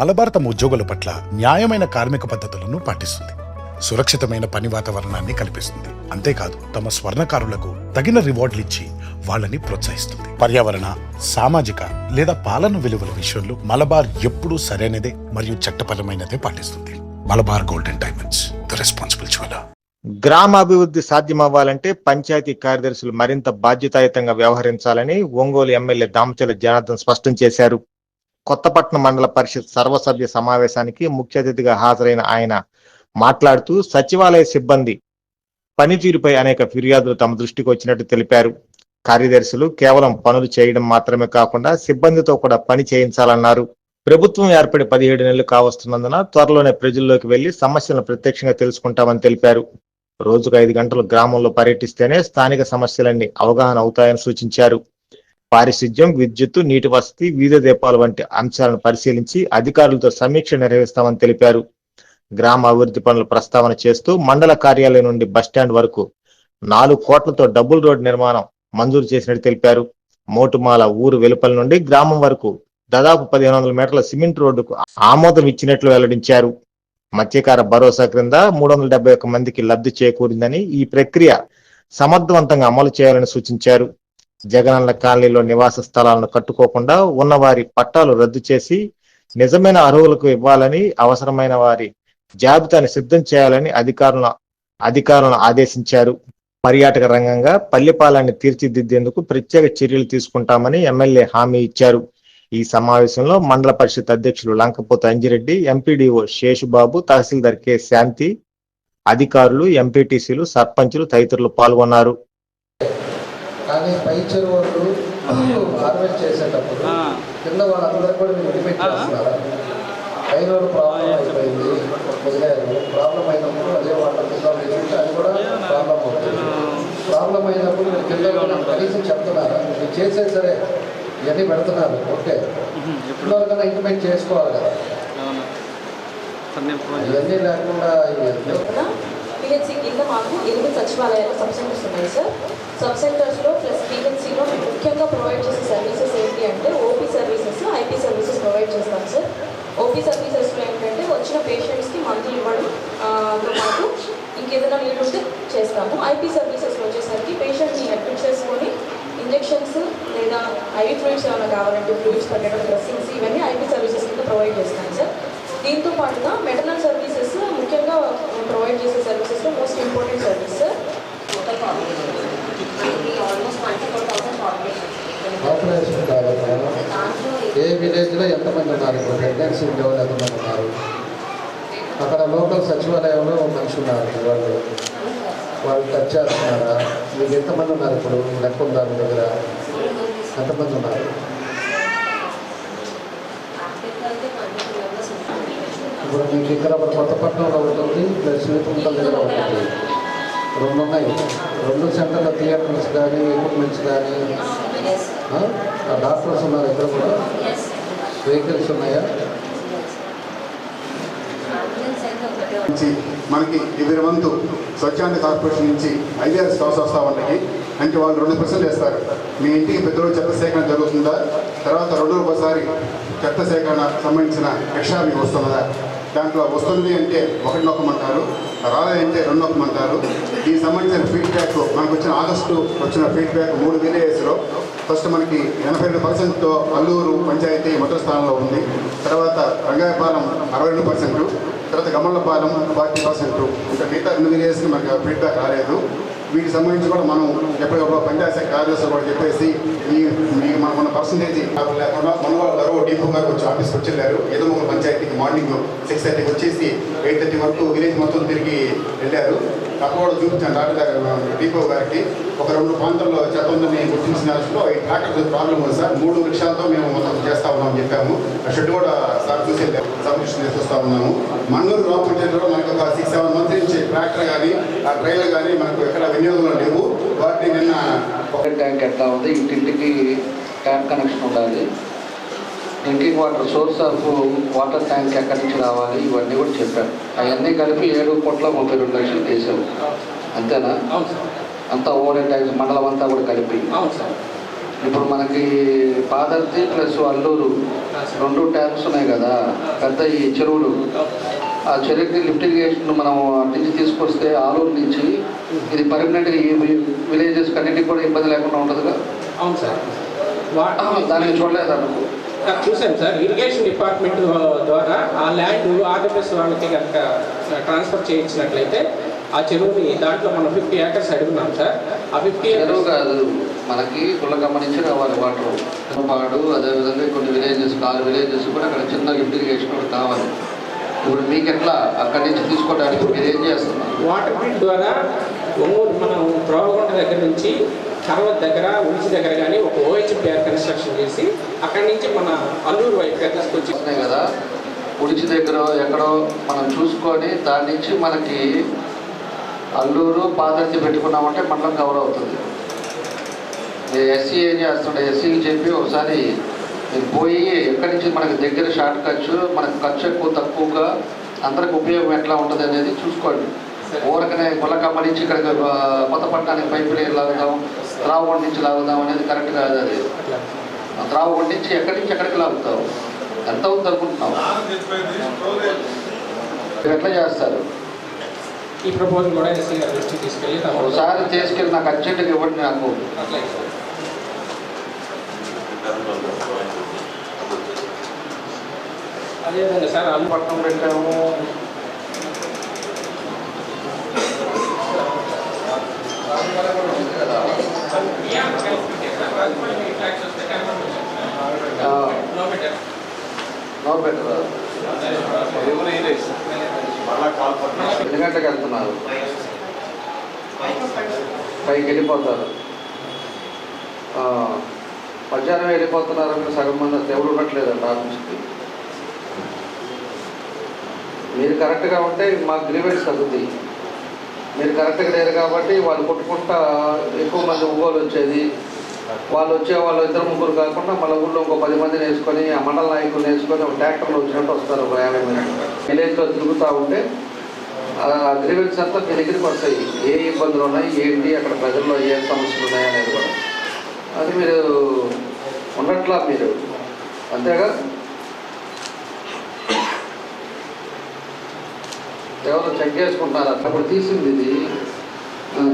మలబార్ తమ ఉద్యోగుల పట్ల న్యాయమైన కార్మిక పద్ధతులను పాటిస్తుంది. సురక్షితమైన పని వాతావరణాన్ని కల్పిస్తుంది. అంతేకాదు తమ స్వర్ణకారులకు తగిన రివార్డులు ఇచ్చి వాళ్ళని ప్రోత్సహిస్తుంది. పర్యావరణ సామాజిక లేదా పాలన విలువల విషయంలో మలబార్ ఎప్పుడూ సరైనదే మరియు చట్టపరమైనదే పాటిస్తుంది. Malabar golden diamonds the responsible jeweller. గ్రామాభివృద్ధి సాధ్యమవ్వాలంటే పంచాయతీ కార్యదర్శులు మరింత బాధ్యతాయుతంగా వ్యవహరించాలని ఒంగోలు ఎమ్మెల్యే దామచల జనార్దన్ స్పష్టం చేశారు. కొత్తపట్నం మండల పరిషత్ సర్వసభ్య సమావేశానికి ముఖ్య అతిథిగా హాజరైన ఆయన మాట్లాడుతూ సచివాలయ సిబ్బంది పనితీరుపై అనేక ఫిర్యాదులు తమ దృష్టికి వచ్చినట్టు తెలిపారు. కార్యదర్శులు కేవలం పనులు చేయడం మాత్రమే కాకుండా సిబ్బందితో కూడా పని చేయించాలన్నారు. ప్రభుత్వం ఏర్పడి పదిహేడు నెలలు కావస్తున్నందున త్వరలోనే ప్రజల్లోకి వెళ్ళి సమస్యలను ప్రత్యక్షంగా తెలుసుకుంటామని తెలిపారు. రోజుకు ఐదు గంటలు గ్రామంలో పర్యటిస్తేనే స్థానిక సమస్యలన్నీ అవగాహన అవుతాయని సూచించారు. పారిశుద్ధ్యం విద్యుత్తు నీటి వసతి వీధి దీపాలు వంటి అంశాలను పరిశీలించి అధికారులతో సమీక్ష నిర్వహిస్తామని తెలిపారు. గ్రామ అభివృద్ధి పనుల ప్రస్తావన చేస్తూ మండల కార్యాలయం నుండి బస్టాండ్ వరకు నాలుగు కోట్లతో డబుల్ రోడ్ నిర్మాణం మంజూరు చేసినట్టు తెలిపారు. మోటుమాల ఊరు వెలుపల నుండి గ్రామం వరకు దాదాపు పదిహేను వందల మీటర్ల సిమెంట్ రోడ్డుకు ఆమోదం ఇచ్చినట్లు వెల్లడించారు. మత్స్యకార భరోసా క్రింద మూడు వందల డెబ్బై ఒక్క మందికి లబ్ధి చేకూరిందని ఈ ప్రక్రియ సమర్థవంతంగా అమలు చేయాలని సూచించారు. జగనన్న కాలనీలో నివాస స్థలాలను కట్టుకోకుండా ఉన్నవారి పట్టాలు రద్దు చేసి నిజమైన అర్హులకు ఇవ్వాలని అవసరమైన వారి జాబితాను సిద్ధం చేయాలని అధికారులను అధికారులను ఆదేశించారు. పర్యాటక రంగంగా పల్లెపాలెన్ని తీర్చిదిద్దేందుకు ప్రత్యేక చర్యలు తీసుకుంటామని ఎమ్మెల్యే హామీ ఇచ్చారు. ఈ సమావేశంలో మండల పరిషత్ అధ్యక్షులు లంకపోత అంజిరెడ్డి ఎంపీడీఓ శేషుబాబు తహసీల్దార్ కె శాంతి అధికారులు ఎంపీటీసీలు సర్పంచులు తదితరులు పాల్గొన్నారు. కానీ పై చెరువులు హార్వెస్ట్ చేసేటప్పుడు కింద వాళ్ళందరూ కూడా మీరు ఇంటిమేట్ చేస్తున్నారా. పైన ప్రాబ్లం అయిపోయింది వదిలేరు. ప్రాబ్లం అయినప్పుడు అదే వాళ్ళ కింద అది కూడా ప్రాబ్లం అవుతుంది. ప్రాబ్లం అయినప్పుడు మీరు కింద కనీసం చెప్తున్నారా. మీరు చేసే సరే ఇవన్నీ పెడుతున్నారు. ఓకే. ఇప్పటివరకన్నా ఇంటిమేట్ చేసుకోవాలి కదా. ఇవన్నీ లేకుండా ఇవన్నీ పిహెచ్సి కింద మాకు ఎనిమిది సచివాలయాలు సబ్ సెంటర్స్ ఉన్నాయి సార్ సబ్ సెంటర్స్లో ప్లస్ పిహెచ్సిలో ముఖ్యంగా ప్రొవైడ్ చేసే సర్వీసెస్ ఏంటి అంటే OP services IP services provide చేస్తాం సార్ ఓపీ సర్వీసెస్లో ఏంటంటే వచ్చిన పేషెంట్స్కి మందులు ఇవ్వడం మాకు ఇంకేదైనా నీళ్ళు ఉంటే చేస్తాము. ఐపీ సర్వీసెస్లో వచ్చేసరికి పేషెంట్ని అడ్మిట్ చేసుకొని ఇంజెక్షన్స్ లేదా ఐవీ ఫ్లూయిడ్స్ ఏమైనా కావాలంటే ఫ్లూయిడ్స్ పెట్టడం డ్రెస్సింగ్స్ ఇవన్నీ ఐపీ సర్వీసెస్ కింద ప్రొవైడ్ చేస్తాం సార్ దీంతో పాటుగా మెటర్నల్ సర్వీస్ ముఖ్యంగా ప్రొవైడ్ చేసే సర్వీసెస్లో most important service sir almost twenty four thousand ఏ విలేజ్లో ఎంతమంది ఉన్నారు ఇప్పుడు? ప్రెగ్నెన్సీ ఉండేవాళ్ళు ఎంతమంది ఉన్నారు? అక్కడ లోకల్ సచివాలయంలో ఒక మనిషి ఉన్నారు వాళ్ళు వాళ్ళు టచ్ చేస్తున్నారా? మీకు ఎంతమంది ఉన్నారు ఇప్పుడు? లెక్క ఉందా మీ దగ్గర? ఎంతమంది ఉన్నారు? ఇప్పుడు మీకు ఇక్కడ ఒక కొత్తపట్నంలో ఉంటుంది. ప్లస్ శ్రీపుంతల దగ్గర ఉంటుంది. రెండు ఉన్నాయి. రెండు సెంటర్ల థియేటర్స్ కానీ ఎక్విప్మెంట్స్ కానీ. డాక్టర్స్ ఉన్నారు ఇక్కడ కూడా. వెహికల్స్ ఉన్నాయా? నుంచి మనకి ఇద్దరి వంతు స్వచ్ఛాంద కార్పొరేషన్ నుంచి ఐవీఆర్ స్టాక్స్ వస్తూ ఉంటాయి అంటే వాళ్ళు రెండు పర్సెంట్ వేస్తారు. మీ ఇంటికి పెద్దలు చెత్త సేకరణ జరుగుతుందా? తర్వాత రెండు ఒకసారి చెత్త సేకరణ సంబంధించిన ఎక్స్ట్రా మీకు వస్తున్నదా? దాంట్లో వస్తుంది అంటే ఒకటి నొక్కమంటారు రాలేదంటే రెండు నొక్కమంటారు. దీనికి సంబంధించిన ఫీడ్బ్యాక్ మనకు వచ్చిన ఆగస్టు వచ్చిన ఫీడ్బ్యాక్ మూడు విలేజెస్లో ఫస్ట్ మనకి ఎనభై రెండు పర్సెంట్తో అల్లూరు పంచాయతీ మొదటి స్థానంలో ఉంది. తర్వాత రంగాయపాలెం అరవై రెండు పర్సెంట్ తర్వాత గమళ్ళపాలెం ఫార్టీ పర్సెంట్. ఇంకా మిగతా రెండు విలేజెస్కి మనకు ఫీడ్బ్యాక్ రాలేదు. వీటికి సంబంధించి కూడా మనం ఎప్పటికప్పుడు పంచాయతీ కార్యదర్శులు కూడా చెప్పేసి ఈ ఈ మన మన పర్సంటేజ్ లేకుండా మన గారు కొంచెం ఆఫీస్కి వచ్చి వెళ్ళారు ఏదో ఒక పంచాయతీకి మార్నింగ్ సిక్స్ థర్టీకి వచ్చేసి ఎయిట్ థర్టీ వరకు విలేజ్ మొత్తం తిరిగి వెళ్ళారు. అక్కడ కూడా చూపించాను డాక్టర్ గారు డీపో గారికి. ఒక రెండు ప్రాంతాల్లో చెత్త ఉందని గుర్తించిన దాంట్లో ఈ ట్రాక్టర్ ప్రాబ్లం ఉంది సార్. మూడు వృక్షాలతో మేము మొత్తం చేస్తా ఉన్నాం చెప్పాము. ఆ షెడ్ కూడా సార్ చూసి సబ్మిషన్ చేసుకొస్తా ఉన్నాము. మన్నూరు గ్రామ పంచాయతీలో మనకు ఒక సిక్స్ సెవెన్ మంత్స్ నుంచి ట్రాక్టర్ కానీ ఆ ట్రైలర్ కానీ మనకు ఎక్కడ వినియోగంలో లేవు. వాటిని నిన్న ఒక ట్యాంక్ ఎట్లా ఉంది? ఇంటింటికి ట్యాంక్ కనెక్షన్ ఉండాలి. Drinking water source of water tank ఎక్కడి నుంచి రావాలి ఇవన్నీ కూడా చెప్పారు. అవన్నీ కలిపి ఏడు కోట్ల ముప్పై రెండు లక్షలు చేశారు అంతేనా? అవును సార్. అంతా ఓవర్ ట్యాంక్స్ మండలం అంతా కూడా కలిపి. అవును సార్. ఇప్పుడు మనకి పాదర్తి ప్లస్ అల్లూరు రెండు ట్యాంక్స్ ఉన్నాయి కదా పెద్ద ఈ చెరువులు. ఆ చెరువుకి లిఫ్ట్ ఇరిగేషన్ మనం అటు నుంచి తీసుకొస్తే ఆలూరు నుంచి ఇది పర్మనెంట్గా ఈ విలేజెస్ అన్నింటికి కూడా ఇబ్బంది లేకుండా ఉంటుందిగా? అవును సార్. దానికి చూడలేదు అనుకో. చూసాం సార్. ఇరిగేషన్ డిపార్ట్మెంట్ ద్వారా ఆ ల్యాండ్ ఆర్డబ్ల్యూఎస్ వాళ్ళకి కనుక ట్రాన్స్ఫర్ చేయించినట్లయితే ఆ చెరువుని దాంట్లో మనం ఫిఫ్టీ ఏకర్స్ అడుగున్నాం సార్. ఆ ఫిఫ్టీ చెరువు కాదు. మనకి గుళ్ళకమ్మ నుంచి రావాలి వాటర్. పాడు అదేవిధంగా కొన్ని విలేజెస్ నాలుగు విలేజెస్ కూడా అక్కడ చిన్న లిఫ్ట్ ఇరిగేషన్ ఒకటి కావాలి. ఇప్పుడు మీకు ఎట్లా? అక్కడి నుంచి తీసుకోవడానికి మీరు ఏం చేస్తున్నారు? వాటర్ గ్రిడ్ ద్వారా ఒంగోలు మనం త్రోవగుంట దగ్గర నుంచి కరవత్ దగ్గర ఉలిచి దగ్గర కానీ ఒక ఓహెచ్పిఆర్ కన్స్ట్రక్షన్ చేసి అక్కడి నుంచి మన అల్లూరు వైపుగా తీసుకొచ్చి వస్తున్నాయి కదా. ఉడిచి దగ్గర ఎక్కడో మనం చూసుకొని దాని నుంచి మనకి అల్లూరు పాదర్తి పెట్టుకున్నామంటే మండలం కవర్ అవుతుంది. ఎస్సీ ఏం చేస్తుండే? ఎస్సీకి చెప్పి ఒకసారి మీరు పోయి ఎక్కడి నుంచి మనకి దగ్గర షార్ట్ ఖర్చు మనకు ఖర్చు ఎక్కువ తక్కువగా అందరికి ఉపయోగం ఎట్లా ఉంటుంది అనేది చూసుకోండి. ఊరకనే గుల్లకమ్మ నుంచి ఇక్కడ కొత్తపట్నానికి పైపు నీళ్ళు లాగుదాం త్రావకొండ నుంచి లాగుదాం అనేది కరెక్ట్ కాదు అది. త్రావకొండ నుంచి ఎక్కడి నుంచి ఎక్కడికి లాగుతావు? ఎంత ఉంది అనుకుంటున్నావు? మీరు ఎట్లా చేస్తారు? ఈ ప్రపోజల్ కూడా గారి దృష్టికి తీసుకెళ్ళి ఒకసారి తీసుకెళ్ళి నాకు అర్జెంటుగా ఇవ్వండి నాకు. అదేవిధంగా సార్ అల్లు పట్టణం పెట్టాము. నో బెటర్ ఎన్ని గంటలకు వెళ్తున్నారు? పైకి వెళ్ళిపోతారు. మధ్యాహ్నం వెళ్ళిపోతున్నారు అంటే సగం మంది ఎవరు ఉండట్లేదండి ఆఫీస్కి మీరు కరెక్ట్గా ఉంటే మా గ్రీవెన్స్ తగ్గుతాయి మీరు కరెక్ట్గా లేరు కాబట్టి వాళ్ళు కొట్టుకుంటా ఎక్కువ మంది ఒంగోలు వచ్చేది. వాళ్ళు వచ్చే వాళ్ళు ఇద్దరు ముగ్గురు కాకుండా మన ఊళ్ళో ఇంకో పది మందిని వేసుకొని ఆ మండల నాయకులు వేసుకొని ఒక ట్రాక్టర్లో వచ్చినట్టు వస్తారు ఒక యాభై మంది. విలేజ్లో తిరుగుతూ ఉంటే ఆ గ్రీవెన్స్ అంతా మీ దగ్గరికి వస్తాయి. ఏ ఇబ్బందులు ఉన్నాయి? ఏంటి? అక్కడ ప్రజల్లో ఏ సమస్యలు ఉన్నాయి అనేది కూడా. అది మీరు ఉండట్లా మీరు. అంతేగా? ఎవరు చెక్ చేసుకుంటున్నారు. అప్పుడు తీసింది ఇది.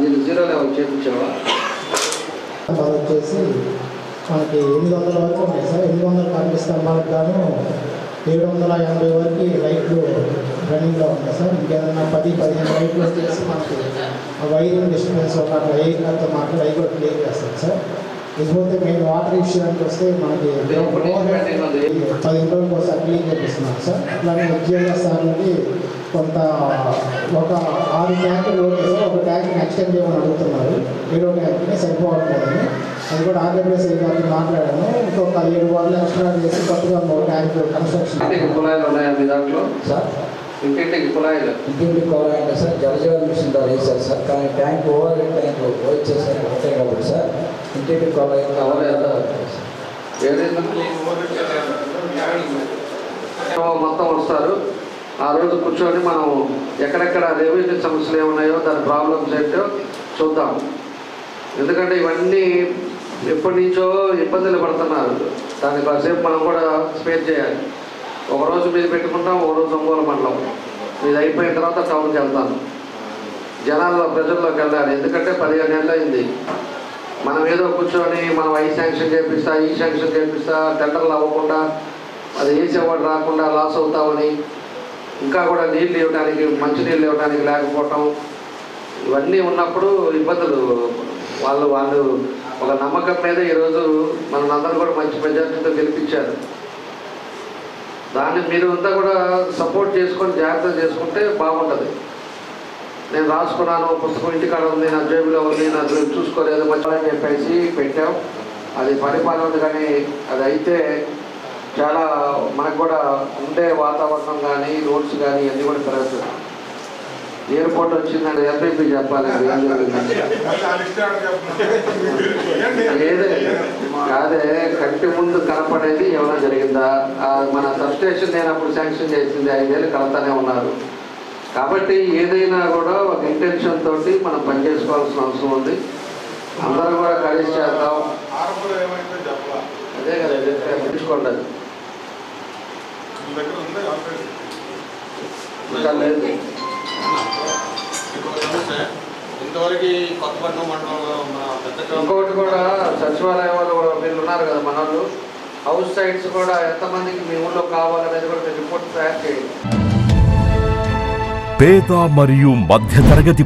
దీన్ని జీరో లెవెల్ చేయించావా? వచ్చేసి మనకి ఎనిమిది వందల వరకు ఉన్నాయి సార్. ఎనిమిది వందల కరెంట్ స్తంభాలకు గాను. ఏడు వందల ఎనభై వరకు లైట్లు రన్నింగ్లో ఉన్నాయి సార్. ఇంకేదన్నా పది పదిహేను లైట్లు వచ్చేసి మనకి వైరింగ్ డిస్టర్బెన్స్ ఒక అట్లా ఎయిర్ అంతా మాటలు అవి కూడా క్లియర్ చేస్తాం సార్. ఇకపోతే మెయిన్ వాటర్ విషయానికి వస్తే మనకి. పదిహేను రోజులకు ఒకసారి క్లీన్ చేపిస్తున్నాం సార్. అట్లానే ఉద్యోగ సార్లకి కొంత ఒక ఆరు ట్యాంకులు ఒక ట్యాంక్ ఎక్స్టెండ్ చేయమని అడుగుతున్నారు. ఏడో ట్యాంక్ని సరిపోవట్లేదని. అది కూడా ఆంధ్రప్రదేశ్ గారితో మాట్లాడాను ఇంకొక ఏడు వాళ్ళు ఎక్స్ట్రా చేసి కొత్తగా ఒక ట్యాంక్ కన్స్ట్రక్షన్ ఇంటికి కుళాయిలు ఉన్నాయా మీ దాంట్లో? సార్? ఇంటింటికి కుళాయిలు? సార్ జలజీవన్ మిషన్ ద్వారా వేశారు సార్. కానీ ట్యాంక్ ఓవర్ ట్యాంక్ చేసాక ఉంటాయి కాబట్టి సార్. ఇంటింటి కోవాలి ఏదైనా మొత్తం వస్తారు. ఆ రోజు కూర్చొని మనం ఎక్కడెక్కడ రెవెన్యూ సమస్యలు ఏమున్నాయో దాని ప్రాబ్లమ్స్ ఏంటో చూద్దాం. ఎందుకంటే ఇవన్నీ ఎప్పటి నుంచో ఇబ్బందులు పడుతున్నారు. దానికి కాసేపు మనం కూడా స్పేర్ చేయాలి. ఒకరోజు మీద మీరు పెట్టుకుంటాం ఒక రోజు ఒంగోలు మండలం. ఇది అయిపోయిన తర్వాత టౌన్కి వెళ్తాను జనాల్లో ప్రజల్లోకి వెళ్ళాలి. ఎందుకంటే పదిహేను నెలలు అయింది. మనం ఏదో కూర్చొని మనం ఐ శాంక్షన్ చేపిస్తా ఈ శాంక్షన్ చేపిస్తా టెండర్లు అవ్వకుండా అది వేసేవాడు రాకుండా లాస్ అవుతామని ఇంకా కూడా నీళ్ళు ఇవ్వడానికి మంచినీళ్ళు ఇవ్వడానికి లేకపోవటం ఇవన్నీ ఉన్నప్పుడు ఇబ్బందులు. వాళ్ళు వాళ్ళు ఒక నమ్మకం మీద ఈరోజు మనందరూ కూడా మంచి మెజార్టీతో గెలిపించారు. దాన్ని మీరు అంతా కూడా సపోర్ట్ చేసుకొని జాగ్రత్త చేసుకుంటే బాగుంటుంది. నేను రాసుకున్నాను పుస్తకం ఇంటికాడ ఉంది నా జేబులో ఉంది నా జేబు చూసుకోలేదు మంచిగా చెప్పేసి పెట్టాం. అది పరిపాలన కానీ అది అయితే చాలా మనకు కూడా ఉండే వాతావరణం కానీ రోడ్స్ కానీ అన్నీ కూడా పెరుగుతుంది ఎయిర్పోర్ట్ వచ్చిందని ఎంపీపీ చెప్పాలి అది ఏం లేదే కాదే కంటి ముందు కనపడేది ఏమైనా జరిగిందా? మన సబ్స్టేషన్ నేను అప్పుడు శాంక్షన్ చేసింది ఐదేళ్ళు కడతానే ఉన్నారు. కాబట్టి ఏదైనా కూడా ఒక ఇంటెన్షన్ తోటి మనం పనిచేసుకోవాల్సిన అవసరం ఉంది. అందరం కూడా కలిసి చేద్దాం. అదే కదా. మీ దగ్గర ఉంది ఆల్రెడీ ఇంకా లేదు. ఇంకొక సమస్య ఇంతవరకు ఈ కొత్తపట్నం మండలంలో మన పెద్ద టౌన్ ఇంకొకటి కూడా సచివాలయం వాళ్ళు కూడా వీళ్ళు ఉన్నారు కదా మన వాళ్ళు హౌస్ సైట్స్ కూడా ఎంతమందికి మీ ఊళ్ళో కావాలనేది కూడా రిపోర్ట్ తయారు చేయండి. పేద మరియు మధ్యతరగతి